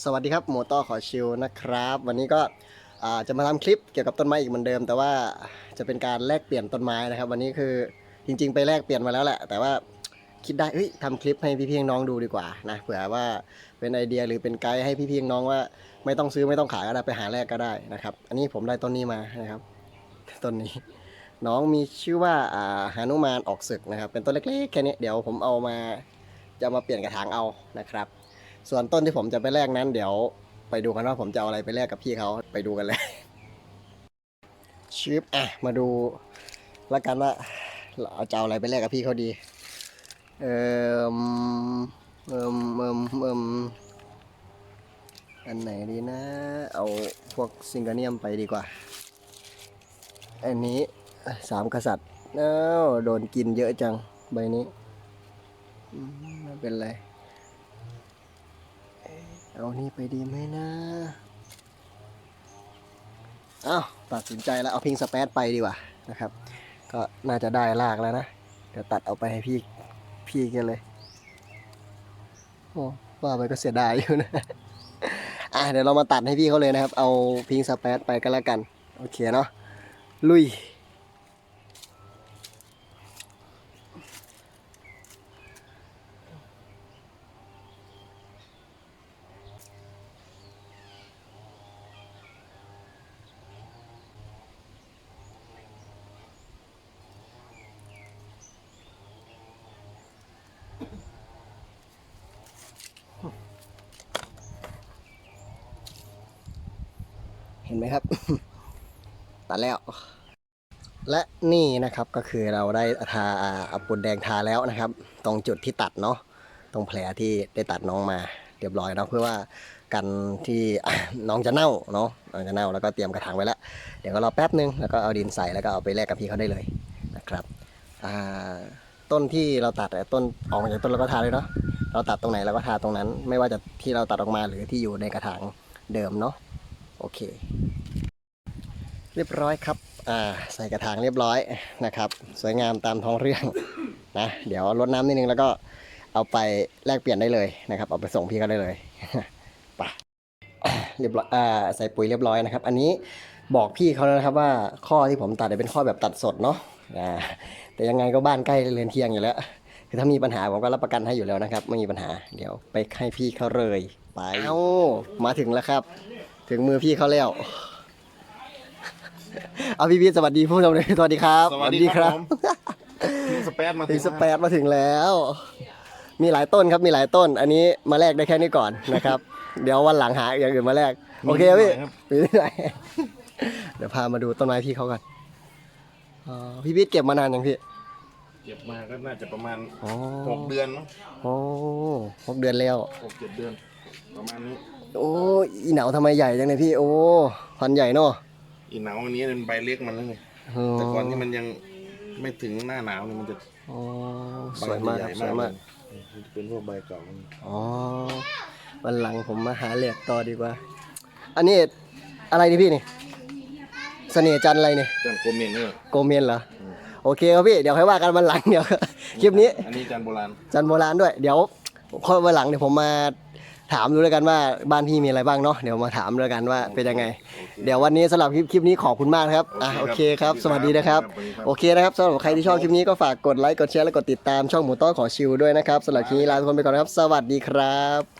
สวัสดีครับหมูต้อขอชิวนะครับ วันนี้ก็จะมาทำคลิปเกี่ยวกับต้นไม้อีกเหมือนเดิม แต่ว่าจะเป็นการแลกเปลี่ยนต้นไม้นะครับ วันนี้คือจริง ๆ ไปแลกเปลี่ยนมาแล้วแหละ แต่ว่าคิดได้เอ้ยทำคลิปให้พี่ๆน้องดูดีกว่านะเผื่อว่าเป็นไอเดียหรือเป็นไกด์ให้พี่ๆน้องว่า ไม่ต้องซื้อไม่ต้องขายก็ได้ไปหาแลกก็ได้นะครับ อันนี้ผมได้ต้นนี้มานะครับต้นนี้น้องมีชื่อว่าอ่าหานุมานออกศึกนะครับ เป็นต้นเล็กๆแค่นี้เดี๋ยวผมเอามาจะมาเปลี่ยนกระถางเอานะครับ ส่วนต้นที่ผมจะไปแลกนั้นเดี๋ยวไปดูกันว่าผมจะเอาอะไรไปแลกกับพี่เขาไปดูกันเลยชิปอะมาดูแล้วกันว่าเราจะเอาอะไรไปแลกกับพี่เขาดี เอ่มเอมเอมเอมอันไหนดีนะ เอาพวกซิงเกเนียมไปดีกว่า อันนี้สามกษัตริย์เอ้าโดนกินเยอะจัง ใบนี้ ไม่เป็นไร เอานี่ไปดีไหมนะอ้าวตัดสินใจแล้วเอาพิงสเปซไปดีกว่านะครับ ก็น่าจะได้ลากแล้วนะ เดี๋ยวตัดเอาไปให้พี่พี่กันเลยโอ้ว่าไปก็เสียดายอยู่นะอะเดี๋ยวเรามาตัดให้พี่เขาเลยนะครับ เอาพิงสเปซไปก็แล้วกัน โอเคเนาะลุย ห็นไหมครับตัดแล้ว และนี่นะครับก็คือเราได้ทาอาเอาปูนแดงทาแล้วนะครับ ตรงจุดที่ตัดเนาะตรงแผลที่ได้ตัดน้องมาเรียบร้อยเนาะเพื่อว่ากันที่น้องจะเน่าเนาะน้องจะเน่าแล้วก็เตรียมกระถางไว้แล้วเดี๋ยวก็รอแป๊บนึงแล้วก็เอาดินใส่แล้วก็เอาไปแลกกับพี่เขาได้เลยนะครับต้นที่เราตัดต้นออกมาจากต้นเราก็ทาเลยเนาะเราตัดตรงไหนเราก็ทาตรงนั้น ไม่ว่าจะที่เราตัดออกมาหรือที่อยู่ในกระถางเดิมเนาะ โอเค เรียบร้อยครับอ่าใส่กระถางเรียบร้อยนะครับ สวยงามตามท้องเรื่องนะเดี๋ยวรดน้ำนิดนึงแล้วก็เอาไปแลกเปลี่ยนได้เลยนะครับ เอาไปส่งพี่เขาได้เลยไปเรียบร้อยอ่าใส่ปุ๋ยเรียบร้อยนะครับ อันนี้บอกพี่เขาแล้วนะครับว่าข้อที่ผมตัดเนี่ยเป็นข้อแบบตัดสดเนาะอ่าแต่ยังไงก็บ้านใกล้เรือนเคียงอยู่แล้วคือถ้ามีปัญหาผมก็รับประกันให้อยู่แล้วนะครับ ไม่มีปัญหา เดี๋ยวไปให้พี่เขาเลยไปเอ้ามาถึงแล้วครับ ถึงมือพี่เขาแล้ว เอาพี่พีชสวัสดีผู้ชมเลยสวัสดีครับสวัสดีครับผมทิ้งสเปซมาถึงสเปซมาถึงแล้ว มีหลายต้นครับมีหลายต้น อันนี้มาแลกได้แค่นี้ก่อนนะครับ เดี๋ยววันหลังหาอย่างอื่นมาแลกโอเคครับพี่มีที่ไหนเดี๋ยวพามาดูต้นไม้พี่เขาก่อนอ๋อพี่พีชเก็บมานานยังพี่เก็บมาก็น่าจะประมาณอ๋อหกเดือนมั้งโอ้หกเดือนแล้วหกเจ็ดเดือน ประมาณนี้โอ้อีเหนาทำไมใหญ่จังเลยพี่ โอ้พันธุ์ใหญ่เนาะอีหนาววันนี้เป็นใบเล็กมันแล้วไงอ๋อแต่ก่อนที่มันยังไม่ถึงหน้าหนาวเนี่ยมันจะอ๋อใบสวยมากใหครัญ่บสวยมากเลยมันจะเป็นพวกใบเก่ามันอ๋อวันหลังผมมาหาเหล็กต่อดีกว่า อันนี้อะไรนี่พี่นี่เสน่ห์จันทร์อะไรนี่จันโกเมนเนี่ยโกเมนเหรอโอเคครับพี่เดี๋ยวค่อยว่ากันวันหลังเดี๋ยวคลิปนี้ อันนี้จันโบราณจันทร์โบราณด้วยเดี๋ยวค่อยวันหลังเดี๋ยวผมมา ถามดูแล้วกันว่าบ้านพี่มีอะไรบ้างเนาะเดี๋ยวมาถามแล้วกันว่าเป็นยังไง เดี๋ยววันนี้สำหรับคลิปคลิปนี้ขอบคุณมากนะครับอะโอเคครับ สวัสดีนะครับ โอเคนะครับสำหรับใครที่ชอบคลิปนี้ก็ฝากกดไลค์กดแชร์และกดติดตามช่องหมูต้อขอชิวด้วยนะครับสำหรับคลิปนี้ลาทุกคนไปก่อนนะครับ สวัสดีครับ